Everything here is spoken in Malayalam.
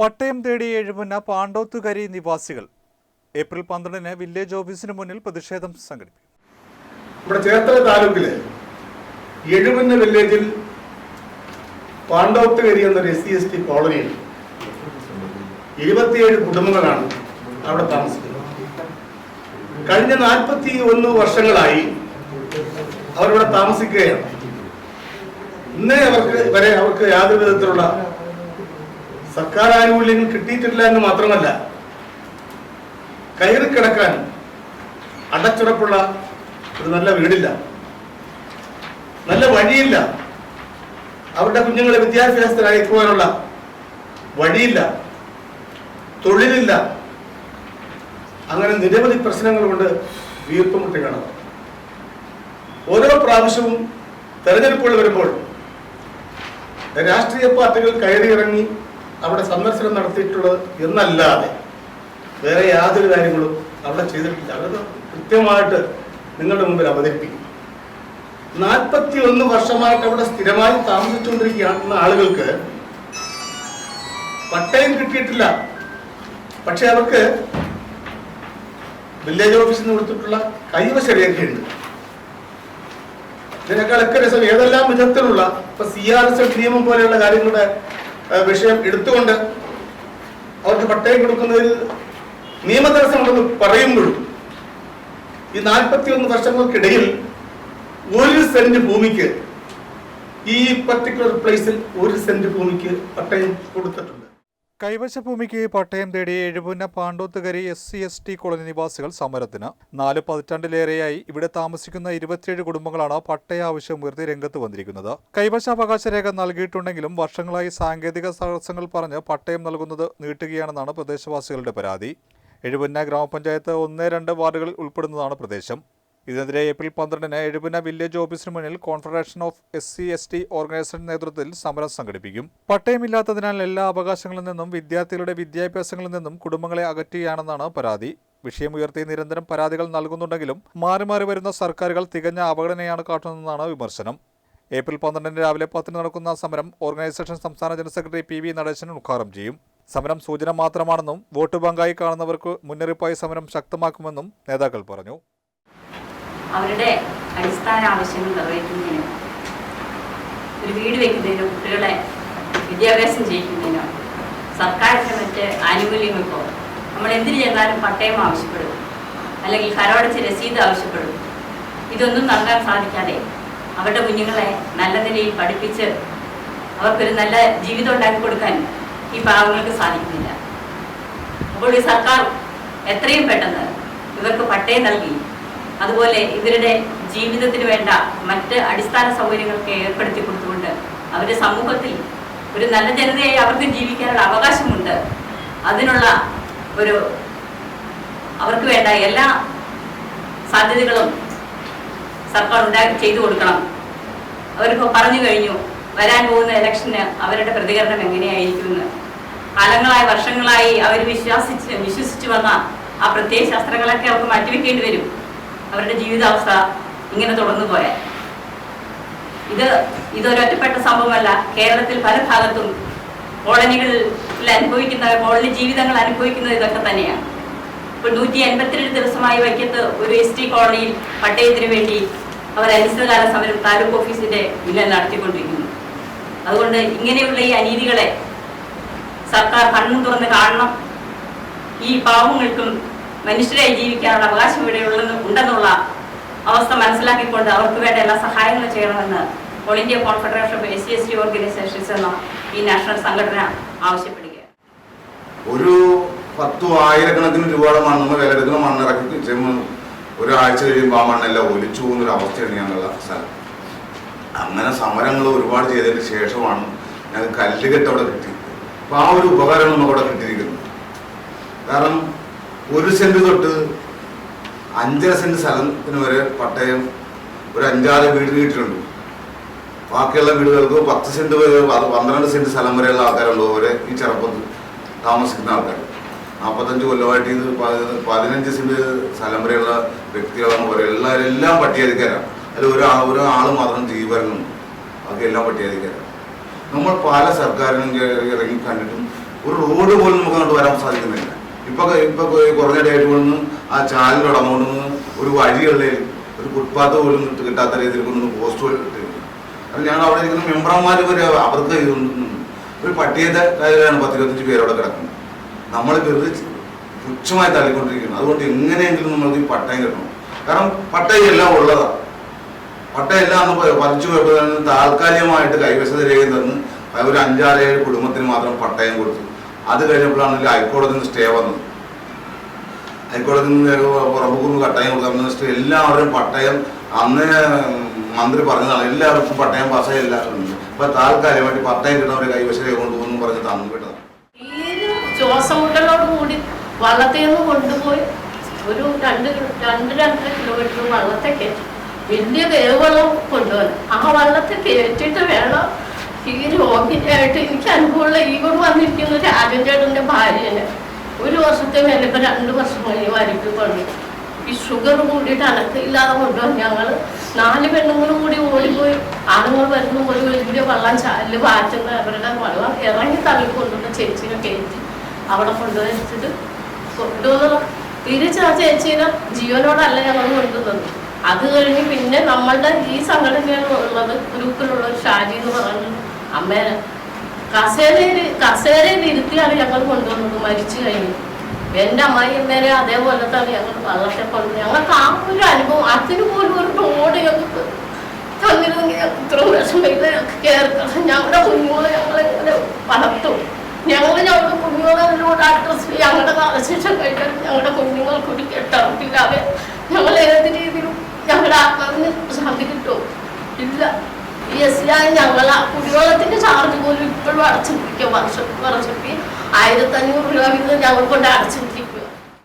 പട്ടയം തേടി എഴുമുന്ന പാണ്ടോത്തുകരി നിവാസികൾ ഏപ്രിൽ പന്ത്രണ്ടിന് വില്ലേജ് ഓഫീസിന് മുന്നിൽ പ്രതിഷേധം സംഘടിപ്പിക്കും. നമ്മുടെ ചേർത്തല താലൂക്കിൽ എഴുപന്ന വില്ലേജിൽ പാണ്ഡവത്തുകരി എന്നൊരു എസ് സി എസ് ടി കോളനിയിൽ ഇരുപത്തിയേഴ് കുടുംബങ്ങളാണ് അവിടെ താമസിക്കുന്നത്. കഴിഞ്ഞ നാൽപ്പത്തി ഒന്ന് വർഷങ്ങളായി അവരിവിടെ താമസിക്കുകയാണ്. ഇന്നേ അവർക്ക് വരെ അവർക്ക് യാതൊരു വിധത്തിലുള്ള സർക്കാർ ആനുകൂല്യങ്ങൾ കിട്ടിയിട്ടില്ല എന്ന് മാത്രമല്ല കയറി കിടക്കാൻ അടച്ചുറപ്പുള്ള ഒരു നല്ല വീടില്ല നല്ല വഴിയില്ല. അവരുടെ കുഞ്ഞുങ്ങളെ വിദ്യാഭ്യാസത്തിൽ അയക്കുവാനുള്ള വഴിയില്ല തൊഴിലില്ല. അങ്ങനെ നിരവധി പ്രശ്നങ്ങൾ കൊണ്ട് വീർപ്പുമുട്ടുകയാണ് കാണാം ഓരോ പ്രാവശ്യവും തെരഞ്ഞെടുപ്പുകൾ വരുമ്പോൾ രാഷ്ട്രീയ പാർട്ടികൾ കയറിയിറങ്ങി അവിടെ സന്ദർശനം നടത്തിയിട്ടുള്ളത് എന്നല്ലാതെ വേറെ യാതൊരു കാര്യങ്ങളും അവിടെ ചെയ്തിട്ടില്ല. അവരത് കൃത്യമായിട്ട് നിങ്ങളുടെ മുമ്പിൽ അവതരിപ്പിക്കും. നാൽപ്പത്തി ഒന്ന് വർഷമായിട്ട് അവിടെ സ്ഥിരമായി താമസിച്ചുകൊണ്ടിരിക്കുന്ന ആളുകൾക്ക്. പട്ടയം കിട്ടിയിട്ടില്ല. പക്ഷെ അവർക്ക് വില്ലേജ് ഓഫീസിൽ നിന്ന് കൊടുത്തിട്ടുള്ള കൈവശ രേഖയുണ്ട് ഇതിനേക്കാളൊക്കെ രസം ഏതെല്ലാം വിധത്തിലുള്ള ഇപ്പൊ സി ആർ എസ് എഫ് നിയമം പോലെയുള്ള കാര്യങ്ങളുടെ വിഷയം എടുത്തുകൊണ്ട് അവർക്ക് പട്ടയം കൊടുക്കുന്നതിൽ നിയമതടസ്സമുണ്ടെന്ന് പറയുമ്പോഴും ഈ നാൽപ്പത്തി ഒന്ന് വർഷങ്ങൾക്കിടയിൽ ഒരു സെന്റ് ഭൂമിക്ക് ഈ പർട്ടിക്കുലർ പ്ലേസിൽ ഒരു സെന്റ് ഭൂമിക്ക് പട്ടയം കൊടുത്തിട്ടുണ്ട്. കൈവശ ഭൂമിക്ക് പട്ടയം തേടി Ezhupunna Pandothukari S C S T colony നിവാസികൾ സമരത്തിന്. നാല് പതിറ്റാണ്ടിലേറെയായി ഇവിടെ താമസിക്കുന്ന ഇരുപത്തിയേഴ് കുടുംബങ്ങളാണ് പട്ടയ ആവശ്യം ഉയർത്തി രംഗത്ത് വന്നിരിക്കുന്നത്. കൈവശാവകാശ രേഖ നൽകിയിട്ടുണ്ടെങ്കിലും വർഷങ്ങളായി സാങ്കേതിക തടസ്സങ്ങൾ പറഞ്ഞ് പട്ടയം നൽകുന്നത് നീട്ടുകയാണെന്നാണ് പ്രദേശവാസികളുടെ പരാതി. എഴുപുന്ന ഗ്രാമപഞ്ചായത്ത് ഒന്ന് രണ്ട് വാർഡുകളിൽ ഉൾപ്പെടുന്നതാണ് പ്രദേശം. ഇതിനെതിരെ ഏപ്രിൽ പന്ത്രണ്ടിന് എഴുപന വില്ലേജ് ഓഫീസിന് മുന്നിൽ confederation of S C S T organisation നേതൃത്വത്തിൽ സമരം സംഘടിപ്പിക്കും. പട്ടയമില്ലാത്തതിനാൽ എല്ലാ അവകാശങ്ങളിൽ നിന്നും വിദ്യാർത്ഥികളുടെ വിദ്യാഭ്യാസങ്ങളിൽ നിന്നും കുടുംബങ്ങളെ അകറ്റുകയാണെന്നാണ് പരാതി. വിഷയമുയർത്തി നിരന്തരം പരാതികൾ നൽകുന്നുണ്ടെങ്കിലും മാറി മാറി വരുന്ന സർക്കാരുകൾ തികഞ്ഞ അവഗണനയാണ് കാട്ടുന്നതെന്നാണ് വിമർശനം. ഏപ്രിൽ പന്ത്രണ്ടിന് രാവിലെ പത്തിന് നടക്കുന്ന സമരം ഓർഗനൈസേഷൻ സംസ്ഥാന general secretary P V Nadesan ഉദ്ഘാടനം ചെയ്യും. സമരം സൂചന മാത്രമാണെന്നും വോട്ട് ബാങ്കായി കാണുന്നവർക്ക് മുന്നറിയിപ്പായി സമരം ശക്തമാക്കുമെന്നും നേതാക്കൾ പറഞ്ഞു. അവരുടെ അടിസ്ഥാന ആവശ്യങ്ങൾ നിറവേറ്റുന്നതിനും ഒരു വീട് വയ്ക്കുന്നതിനും കുട്ടികളെ വിദ്യാഭ്യാസം ചെയ്യിക്കുന്നതിനോ സർക്കാരിന്റെ മറ്റ് ആനുകൂല്യങ്ങൾക്കോ നമ്മൾ എന്തിനു ചെന്നാലും പട്ടയം ആവശ്യപ്പെടും അല്ലെങ്കിൽ കരമടച്ച് രസീത് ആവശ്യപ്പെടും. ഇതൊന്നും നൽകാൻ സാധിക്കാതെ അവരുടെ കുഞ്ഞുങ്ങളെ നല്ല നിലയിൽ പഠിപ്പിച്ച് അവർക്കൊരു നല്ല ജീവിതം ഉണ്ടാക്കി കൊടുക്കാൻ ഈ പാവങ്ങൾക്ക് സാധിക്കുന്നില്ല. അപ്പോൾ ഈ സർക്കാർ എത്രയും പെട്ടെന്ന് ഇവർക്ക് പട്ടയം നൽകി അതുപോലെ ഇവരുടെ ജീവിതത്തിന് വേണ്ട മറ്റ് അടിസ്ഥാന സൗകര്യങ്ങളൊക്കെ ഏർപ്പെടുത്തി കൊടുത്തുകൊണ്ട് അവരുടെ സമൂഹത്തിൽ ഒരു നല്ല ജനതയായി അവർക്ക് ജീവിക്കാനുള്ള അവകാശമുണ്ട്. അതിനുള്ള ഒരു അവർക്ക് വേണ്ട എല്ലാ സാധ്യതകളും സർക്കാർ ഉണ്ടാക്കി ചെയ്തു കൊടുക്കണം. അവരിപ്പോൾ പറഞ്ഞു കഴിഞ്ഞു വരാൻ പോകുന്ന ഇലക്ഷന് അവരുടെ പ്രതികരണം എങ്ങനെയായിരിക്കുമെന്ന്. കാലങ്ങളായി വർഷങ്ങളായി അവർ വിശ്വസിച്ച് വിശ്വസിച്ച് വന്ന ആ പ്രത്യയ ശാസ്ത്രങ്ങളൊക്കെ അവർക്ക് മാറ്റിവെക്കേണ്ടി വരും. അവരുടെ ജീവിതാവസ്ഥ ഇങ്ങനെ തുടർന്നു പോയാൽ ഇത് ഇതൊരൊറ്റപ്പെട്ട സംഭവമല്ല. കേരളത്തിൽ പല ഭാഗത്തും കോളനികളിൽ അനുഭവിക്കുന്ന കോളനി ജീവിതങ്ങൾ അനുഭവിക്കുന്നത് ഇതൊക്കെ തന്നെയാണ്. ഇപ്പോൾ നൂറ്റി എൺപത്തിരണ്ട് ദിവസമായി വൈക്കത്ത് ഒരു എസ് ടി കോളനിയിൽ പട്ടയത്തിന് വേണ്ടി അവർ അനിശ്ചിതകാല സമരം താലൂക്ക് ഓഫീസിന്റെ മുന്നിൽ നടത്തിക്കൊണ്ടിരിക്കുന്നു. അതുകൊണ്ട് ഇങ്ങനെയുള്ള ഈ അനീതികളെ സർക്കാർ കണ്ണും തുറന്ന് കാണണം. ഈ പാവങ്ങൾക്കും മനുഷ്യരായി ജീവിക്കാനുള്ള അവകാശം ഇവിടെ ഉള്ളത് ഉണ്ടെന്നുള്ള അവസ്ഥ മനസ്സിലാക്കിക്കൊണ്ട് അവർക്ക് വേണ്ട എല്ലാ സഹായങ്ങളും ചെയ്യണമെന്ന് all India confederation of S C S T organisations എന്ന ഈ നാഷണൽ സംഘടന ആവശ്യപ്പെടുകയാണ്. ഒരു പത്തു ആയിരക്കണക്കിന് രൂപയുടെ മണ്ണ് വിലകുന്ന എടുക്കുന്ന മണ്ണിറക്കി ഒരാഴ്ച കഴിയുമ്പോൾ ആ മണ്ണെല്ലാം ഒലിച്ചു പോകുന്നൊരു അവസ്ഥയാണ് ഞങ്ങളുടെ സ്ഥലം. അങ്ങനെ സമരങ്ങൾ ഒരുപാട് ചെയ്തതിന് ശേഷമാണ് ഞങ്ങൾക്ക് കല്ലുകെട്ട് അവിടെ കിട്ടി അപ്പോൾ ആ ഒരു ഉപകരണം നമുക്ക് അവിടെ കിട്ടിയിരിക്കുന്നത് കാരണം ഒരു സെന്റ് തൊട്ട് അഞ്ചര സെന്റ് സ്ഥലത്തിന് വരെ പട്ടയം ഒരു അഞ്ചാറ് വീട് കിട്ടിയിട്ടുണ്ട് ബാക്കിയുള്ള വീടുകൾക്ക് പത്ത് സെന്റ് വരെ പന്ത്രണ്ട് സെന്റ് സ്ഥലം വരെയുള്ള ആൾക്കാരുണ്ട് അവരെ ഈ ചെറുപ്പത്തിൽ താമസിക്കുന്ന ആൾക്കാർ നാൽപ്പത്തഞ്ച് കൊല്ലമായിട്ട് ഇത് പതിനഞ്ച് സെന്റ് സ്ഥലം വരെയുള്ള വ്യക്തികളാണ് പറയുക എല്ലാവരും എല്ലാം പട്ടികജാതിക്കാരാണ്. അതിൽ ഒരു ഒരാൾ മാത്രം ജീവനുണ്ട് ബാക്കി എല്ലാം പട്ടികജാതിക്കാരാണ്. നമ്മൾ പല സർക്കാരിനും ഇറങ്ങി കണ്ടിട്ടും ഒരു റോഡ് പോലും നമുക്ക് അങ്ങോട്ട് വരാൻ സാധിക്കുന്നില്ല. ഇപ്പൊ ഇപ്പൊ കുറഞ്ഞിടയായിട്ട് കൊണ്ടു ആ ചാലിലുടമോണ്ട് ഒരു വഴികളിൽ ഒരു ഫുട്പാത്ത് പോലും കിട്ട- കിട്ടാത്ത രീതിയിൽ കൊണ്ടൊന്ന് പോലും ഇട്ടിരിക്കുന്നു അത് ഞങ്ങൾ അവിടെ ഇരിക്കുന്ന മെമ്പർമാർ വരെ അവർക്ക് ഇതൊന്നും ഒരു പട്ടിയത്തെ കാര്യമാണ് പത്തിരുപത്തഞ്ച് പേരവിടെ കിടക്കുന്നത്. നമ്മൾ വെറുതെ പുച്ഛമായി തള്ളിക്കൊണ്ടിരിക്കുന്നു. അതുകൊണ്ട് എങ്ങനെയെങ്കിലും നമ്മൾക്ക് ഈ പട്ടയം കിട്ടണം. കാരണം പട്ടയം എല്ലാം ഉള്ളതാണ് പട്ടയെല്ലാം അന്ന് പ- പറിച്ചു പോയപ്പോൾ താൽക്കാലികമായിട്ട് കൈവശത രേഖ തന്ന് ഒരു അഞ്ചാറേഴ് കുടുംബത്തിന് മാത്രം പട്ടയം കൊടുത്തു. അത് കഴിഞ്ഞപ്പോഴാണ് ഹൈക്കോടതിയിൽ നിന്ന് സ്റ്റേ വന്നത്. ഹൈക്കോടതിയിൽ നിന്ന് പുറമ്പുകുന്ന് കട്ടയം കൊടുക്കാൻ സ്റ്റേ എല്ലാവരും പട്ടയം അന്ന് മന്ത്രി പറഞ്ഞതാണ് എല്ലാവർക്കും പട്ടയം പാസ്സായി എല്ലാവരും ഉണ്ട്. അപ്പൊ താൽക്കാലികമായിട്ട് പട്ടയം കിട്ടുന്നവരെ കൈവശം രേഖ കൊണ്ടുപോകുന്നു പറഞ്ഞ് തന്നു വിട്ടതാണ്. ശ്വാസമുട്ടലോട് കൂടി വള്ളത്തിൽ നിന്ന് കൊണ്ടുപോയി ഒരു രണ്ട് രണ്ട് രണ്ടര കിലോമീറ്റർ വള്ളത്തെ കയറ്റി. വലിയ വേവളം കൊണ്ടുവന്നു. ആ വള്ളത്തെ കയറ്റിയിട്ട് വേണം ഈ രോഗിയായിട്ട് എനിക്ക് അനുഭവമുള്ള കൂടെ വന്നിരിക്കുന്ന രാജൻ ചേട്ടന്റെ ഭാര്യനെ ഒരു വർഷത്തെ മേലെ ഇപ്പം രണ്ട് വർഷം കഴിഞ്ഞ് വരിക്ക് പണി ഈ ഷുഗർ കൂടിയിട്ട് അനക്കില്ലാതെ കൊണ്ടുവന്ന് ഞങ്ങൾ നാല് പെണ്ണുങ്ങളും കൂടി ഓടിപ്പോയി. ആണുങ്ങൾ വരുന്ന ഒരു വലിയ വെള്ളം ചാലിൽ വാറ്റുന്ന അവരുടെ വെള്ളം ഇറങ്ങി തള്ളിക്കൊണ്ടിട്ട് ചേച്ചിനെ കയറ്റി അവിടെ കൊണ്ടുവച്ചിട്ട് കൊണ്ടുവന്ന തിരിച്ച് ആ ചേച്ചീനെ ജീവനോടല്ല ഞങ്ങൾ കൊണ്ടുവന്നത്. അത് കഴിഞ്ഞ് പിന്നെ നമ്മളുടെ ഈ സംഘടനയാണ് ഉള്ളത്. ഗ്രൂപ്പിലുള്ള ഷാജി എന്ന് പറയുന്നത്. അമ്മേനെ കസേരയിൽ കസേരയിൽ ഇരുത്തിയാണ് ഞങ്ങൾ കൊണ്ടുവന്നത് മരിച്ചു കഴിഞ്ഞു. എന്റെ അമ്മായിമ്മേനെ അതേപോലെ തന്നെ ഞങ്ങൾ വളർച്ച കൊണ്ട് ഞങ്ങൾക്ക് ആ ഒരു അനുഭവം അതിന് പോലും ഒരു റോഡ് ഞങ്ങൾക്ക് തന്നിരുന്നെങ്കിൽ ഇത്ര ഞങ്ങൾക്ക് കേറിക്കണം ഞങ്ങളുടെ കുഞ്ഞുങ്ങളെ ഞങ്ങളെങ്ങനെ വളർത്തും. ഞങ്ങൾ ഞങ്ങളുടെ കുഞ്ഞുങ്ങളോട് അഡ്രസ് ഞങ്ങളുടെ കാലശേഷം കഴിഞ്ഞാൽ ഞങ്ങളുടെ കുഞ്ഞുങ്ങൾക്ക് ഒരു കെട്ടറപ്പില്ലാതെ ഞങ്ങൾ ഏത് രീതിയിലും ഞങ്ങളുടെ ആത്മാവിന് ശാന്തി കിട്ടും ഇല്ല. ഈ എസ് സി ആയി കുടിവെള്ളത്തിന്റെ ചാർജ് പോലും ഇപ്പോഴും അടച്ചിട്ടിരിക്കുക വർഷം വർഷത്തിൽ ആയിരത്തി അഞ്ഞൂറ് രൂപ വീതം ഞങ്ങൾ കൊണ്ട് അടച്ചിട്ടിരിക്കുക